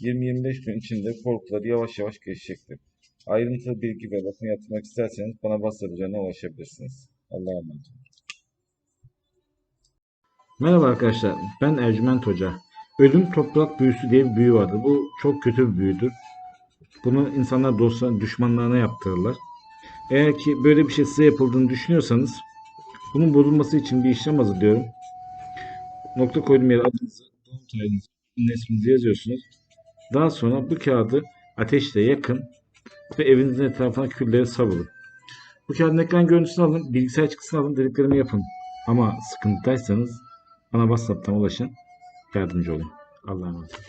20-25 gün içinde korkuları yavaş yavaş geçecektir. Ayrıntılı bilgi ve bakım yaptırmak isterseniz bana WhatsApp ulaşabilirsiniz. Allah'a emanet olun. Merhaba arkadaşlar, ben Ercüment Hoca. Ölüm toprak büyüsü diye bir büyü vardır. Bu çok kötü bir büyüdür. Bunu insanlar dostlarına, düşmanlarına yaptırırlar. Eğer ki böyle bir şey size yapıldığını düşünüyorsanız bunun bozulması için bir işlem hazırlıyorum. Nokta koyduğum yere adınızı, doğum tarihinizi, isminizi yazıyorsunuz. Daha sonra bu kağıdı ateşle yakın ve evinizin etrafına külleri savurun. Bu kağıdın ekran görüntüsünü alın, bilgisayar çıktısını alın, dediklerimi yapın. Ama sıkıntıdaysanız bana WhatsApp'tan ulaşın. Yardımcı olun. Allah'a emanet olun.